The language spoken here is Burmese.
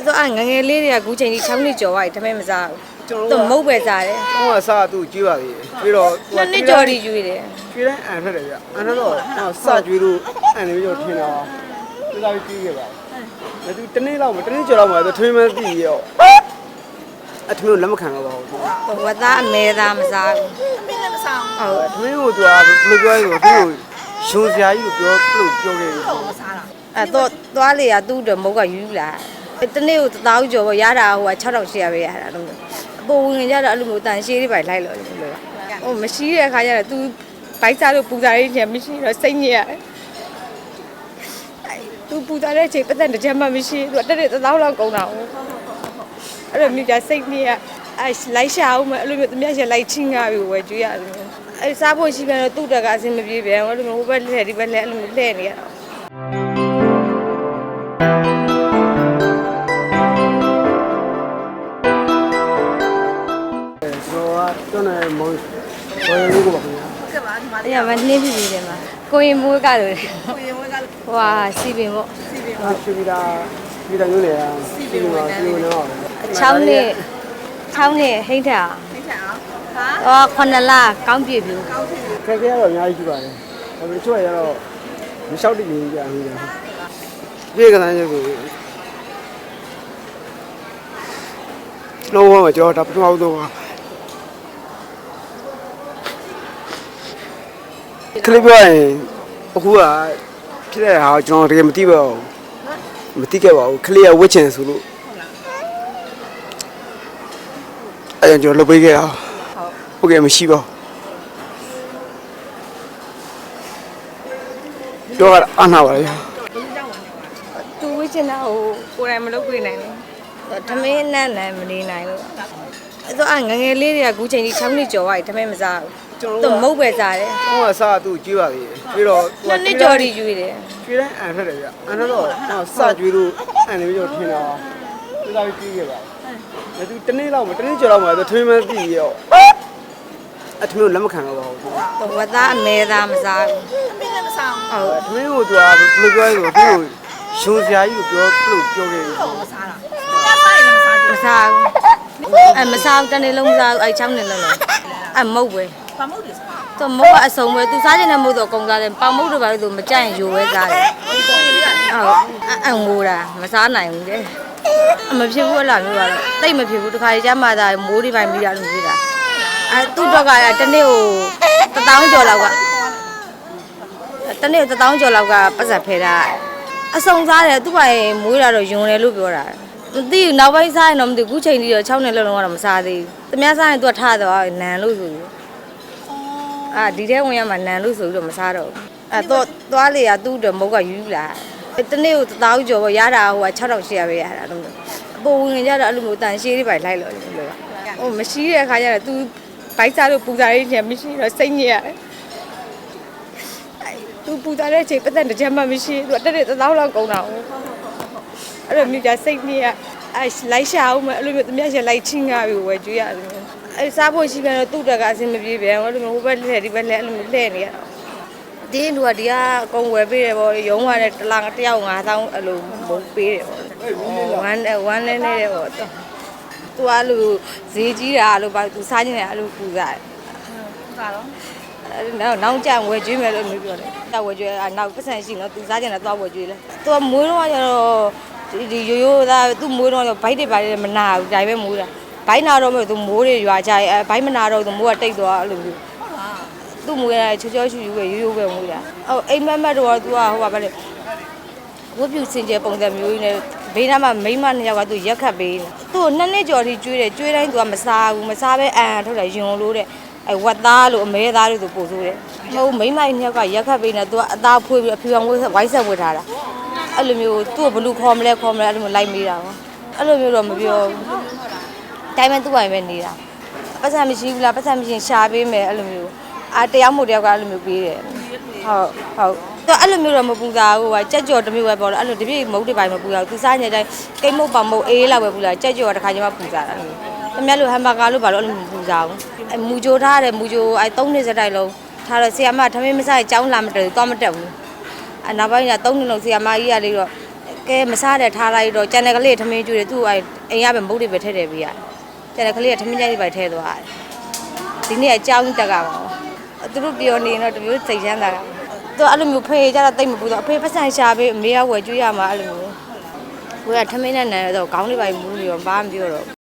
အဲ့တော့အငငယ်လေးတွေကအခုချိန်ကြီး6နှစ်ကျော်သွားပြီတမဲမစားဘူးကျွန်သူတော်မုတ်ပဲစားတယ်ဟိုကစားသူကျွေးပါသေးတယ်ပြီးတော့နှစ်နှစ်ကျော်ဒီယူတယ်ကျွေးတိုင်းအန်ထွက်တယ်ဗျအန်ထွက်တော့စကျွေးလို့အန်နေပြီးတော့ထင်တာသူကပြီးကျွေးခဲ့ပါဒါသူတနေ့လောက်မတနေ့ကျော်လောက်မှာသူထွေးမသိရောအထွေးလက်မခံတော့ပါဘူးဟိုဝတ်သားအမဲသားမစားဘူးပြင်းလည်းမဆောင်ဟုတ်အထွေးကိုသူကဘယ်လိုပြောလဲဆိုတော့သူ့ကိုရှင်စရာကြီးကိုပြောပြောပြောခဲ့တယ်ဘူးမစားတာအဲ့တော့သွားလေကသူ့အတွက်မုတ်ကယူလာ တနေ့ကိုတစ်သောင်းကျော်ပေါ့ရတာဟိုက6800ပဲရတာလို့အပေါ်ဝင်ကြတော့အဲ့လိုမျိုးတန်ရှည်လေးပဲလိုက်လို့လို့ဟိုမရှိတဲ့အခါကျတော့ तू ဘိုက်စားလို့ပူစားရင်းချင်မရှိတော့စိတ်ညစ်ရတယ်သူပူစားတဲ့အချိန်ပတ်သက်တစ်ချက်မှမရှိသူတက်တဲ့တစ်သောင်းလောက်ကုန်တာဟုတ်အဲ့လိုမျိုးကြစိတ်ညစ်ရအဲ့လိုက်ရှာအောင်မအဲ့လိုမျိုးတမက်ရလိုက်ချင်းငါပြီးဝယ်ကြွေးရတယ်အဲ့စားဖို့ရှိပြန်တော့သူ့တက်ကအဆင်မပြေပြန်အဲ့လိုမျိုးဟိုဘက်လှည့်ဒီဘက်လှည့်အဲ့လိုမျိုးလှည့်နေရတော့ မောင်ဝယ်လို့ကိုပါခင်ဗျာဟုတ်ကဲ့ပါဒီမှာအဲ့ရမနှင်းပြီပြီတယ်မှာကိုရင်မိုးကလို့ကိုရင်ဝဲကဟွာစီပင်ပေါ့စီပင်အာရှိပြီးသားပြီးသားညနေอ่ะစီပြီးတော့စီပြီးတော့6နှစ်6နှစ်ဟိမ့်ထအောင်သိချင်အောင်ဟာဟော9လကောင်းပြည့်ပြီကောင်းတယ်ခက်ခဲတော့အများကြီးရှိပါတယ်ဒါပေမဲ့ချွတ်ရတော့မလျှောက်တည်ရင်ကြာနေတယ်ပြေကတိုင်းကိုလောဝမှာကျွန်တော်ဒါပထမဦးဆုံးပါ ကလစ်ပြောရင်အခုကဖြစ်တဲ့ဟာကိုကျွန်တော်တကယ်မသိပါဘူးမသိခဲ့ပါဘူးကလစ်ရဝစ်ချင်ဆိုလို့အဲ့ဒါကျွန်တော်လုပ်ပေးခဲ့တာဟုတ်ကဲ့မရှိပါဘူးတော့အနာပါလေဘယ်လိုကြောင့်ဝင်နေပါသူဝိချင်တာဟိုကိုယ်တိုင်မလုပ်ပြနိုင်ဘူးဓမင်းနဲ့နဲ့မနေနိုင်လို့အဲ့တော့အငငယ်လေးတွေကအခုချိန်ကြီး6နှစ်ကျော်သွားပြီဓမင်းမစားဘူး ကျွန်သူတော်မုတ်ပဲစားတယ်ဟိုကစားသူကျွေးပါသေးတယ်ပြီးတော့နှစ်နှစ်ကျော်ဒီယူတယ်ကျွေးတိုင်းအန်ထွက်တယ်ဗျအန်ထွက်တော့စကျွေးလို့အန်နေပြီးတော့ထင်တာသူကပြီးကျွေးခဲ့ပါဒါသူတနေ့လောက်မတနေ့ကျော်လောက်မှာသူထွေးမသိရောအထွေးကိုလက်မခံတော့ပါဘူးဟိုဝတ်သားအမဲသားမစားဘူးပြင်းလည်းမဆောင်ဟုတ်အထွေးကိုသူကဘယ်လိုပြောလဲဆိုတော့သူ့ကိုရှင်စရာကြီးကိုပြောပြောခဲ့တယ်ဘူးမစားတာညစားရင်လည်းမစားကြမဘူးစားဘူးအဲမစားဘူးတနေ့လုံးမစားဘူးအဲ6နှစ်လုံးလုံးအဲမုတ်ပဲ ဘာမဟုတ်တယ်စားသူမုတ်ကအစုံပဲသူစားချင်တဲ့မုတ်တော့အကုန်စားတယ်ပေါင်မုတ်တော့ဘာလို့သူမကြိုက်ရင်ယိုပဲစားတယ်ဒီကိုရင်လေးကဟုတ်အအငိုတာမစားနိုင်ဘူးတဲ့အမဖြစ်ဘူးအလားမျိုးကတော့တိတ်မဖြစ်ဘူးတခါကြီးကျမှသာမိုးဒီပိုင်းမိတာလို့ဖြစ်တာအဲသူ့တော့ကတနေ့ကိုတထောင်ကျော်လောက်ကတနေ့တထောင်ကျော်လောက်ကပတ်စံဖဲတာအစုံစားတယ်သူ့ပိုင်းမွေးတာတော့ယွန်တယ်လို့ပြောတာမသိဘူးနောက်ပိုင်းစားရင်တော့မသိဘူးခုချိန်ကြီးတော့6နှစ်လုံးလုံးကတော့မစားသေးဘူးတမစားရင်သူကထားတော့နန်လို့ဆိုပြီး အာဒီထဲဝင်ရမှာနန်လို့ဆိုပြီးတော့မစားတော့ဘူးအဲတော့သွားလေကသူ့အတွက်မုတ်ကယူလာတနေ့ကိုတစ်သောင်းကျော်ပေါ့ရတာဟိုက6800ပဲရတာလို့အပေါ်ဝင်ကြတော့အဲ့လိုမျိုးတန်ရှည်လေးပဲလိုက်လို့လို့ဟိုမရှိတဲ့အခါကျတော့ तू ဘိုက်စားလို့ပူစားရင်းချင်မရှိတော့စိတ်ညစ်ရတယ်သူပူစားတဲ့အချိန်ပတ်သက်တစ်ချက်မှမရှိသူတက်တဲ့တစ်သောင်းလောက်ကုန်တာဟုတ်အဲ့လိုမျိုးကြစိတ်ညစ်ရအဲ့လိုက်ရှာအောင်မအဲ့လိုမျိုးတမက်ရလိုက်ချင်းငါပြီးဝယ်ကြွေးရတယ် အဲ့စားဖို့ရှိပြန်တော့သူ့တက်ကအဆင်မပြေပြန်အဲ့လိုမျိုးဟိုဘက်လှည့်ဒီဘက်လှည့်အဲ့လိုမျိုးလှည့်နေရတော့ဒီလူကဒီကအကုန်ဝယ်ပေးတယ်ပေါ့ရုံးကလည်းတစ်လားတစ်ယောက်9000အဲ့လိုမုန်းပေးတယ်ပေါ့ဝမ်းဝမ်းလဲနေတယ်ပေါ့သူကအဲ့လိုဈေးကြီးတာလို့ပါသူစားခြင်းတယ်အဲ့လိုပူစားတယ်စားတော့အဲ့နောက်နောက်ကျဝယ်ကျွေးမယ်လို့မျိုးပြောတယ်။တောက်ဝယ်ကျွေးအနောက်ပတ်စံရှိနော်သူစားကြတယ်တော့ဝယ်ကျွေးလဲ။ तू ကမွေးတော့ကျတော့ဒီဒီရိုးရိုးသားသူ့မွေးတော့ကျဘိုက်တွေဘိုက်တွေမနာဘူးဒါပေမဲ့မွေးတာ။ ဘိုင်းနာတော့မဲ့သူမိုးတွေရွာကြရဲ့အဲဘိုင်းမနာတော့သူမိုးကတိတ်သွားအဲ့လိုမျိုးသူ့မွေးရချောချောရှူရှူပဲရိုးရိုးပဲမွေးတာဟိုအိမ်မက်မက်တော့သူကဟိုပါဗလဲဝတ်ပြူစင်ကြယ်ပုံစံမျိုးကြီးနဲ့ဘေးနားမှာမိမနှစ်ယောက်ကသူရက်ခတ်ပေးနေသူ့ကိုနှစ်နှစ်ကျော်ထိကျွေးတယ်ကျွေးတိုင်းသူကမစားဘူးမစားပဲအံအံထုတ်တယ်ယွန်လို့တဲ့အဲဝတ်သားလို့အမဲသားလို့သူပို့ဆိုးတယ်ဟိုမိမနှစ်ယောက်ကရက်ခတ်ပေးနေသူကအသားဖွေးပြီးအဖြူအောင်ဝိုင်းဆက်ဝတ်ထားတာအဲ့လိုမျိုးသူ့ကိုဘလူခေါ်မလဲခေါ်မလဲအဲ့လိုမျိုးလိုက်မေးတာပေါ့အဲ့လိုမျိုးတော့မပြောဘူး တိုင်းမဲ့သူ့ပိုင်ပဲနေတာ။ပတ်စံမရှိဘူးလားပတ်စံမရှိရင်ရှာပေးမယ်အဲ့လိုမျိုး။အာတယောက်မို့တယောက်ကအဲ့လိုမျိုးပေးတယ်။ဟုတ်ဟုတ်သူအဲ့လိုမျိုးတော့မပူစားဘူးကွာကြက်ကြော်တစ်မျိုးပဲပေါ့အဲ့လိုတပြည့်မုတ်တွေပိုင်းမပူစားဘူးသူစားနေတိုင်းကိတ်မုတ်ပါမုတ်အေးလောက်ပဲပူစားကြက်ကြော်ကတစ်ခါကျမှပူစားတာ။သမ ्या လိုဟမ်ဘာဂါလို့ဘာလို့အဲ့လိုမပူစားဘူး။အဲမူဂျိုထားတယ်မူဂျိုအဲ၃နှစ်စတိုက်လုံးထားတော့ဆီယမထမင်းမစားရင်ကြောင်းလာမတက်ဘူးသွားမတက်ဘူး။အနောက်ပိုင်းက၃နှစ်လုံးဆီယမကြီးကလေးတော့ကကဲမစားတဲ့ထားလိုက်တော့ကျန်တဲ့ကလေးထမင်းကျွေးတယ်သူ့အိမ်ရပဲမုတ်တွေပဲထည့်တယ်ပြီးရ ကျန်တဲ့ကလေးကထမင်းကြိုက်တွေပဲထည့်သွားတယ်ဒီနေ့အကြောင်းတက်ကပါသူတို့ပြောနေတော့တမျိုးစိတ်ချမ်းသာတာသူအဲ့လိုမျိုးဖေးကြတော့တိတ်မပူတော့အဖေပတ်စံရှာပေးအမေကဝယ်ကျွေးရမှာအဲ့လိုမျိုးကိုကထမင်းနဲ့နန်းတော့ခေါင်းလေးပိုင်းမူးနေတော့ဘာမှမပြောတော့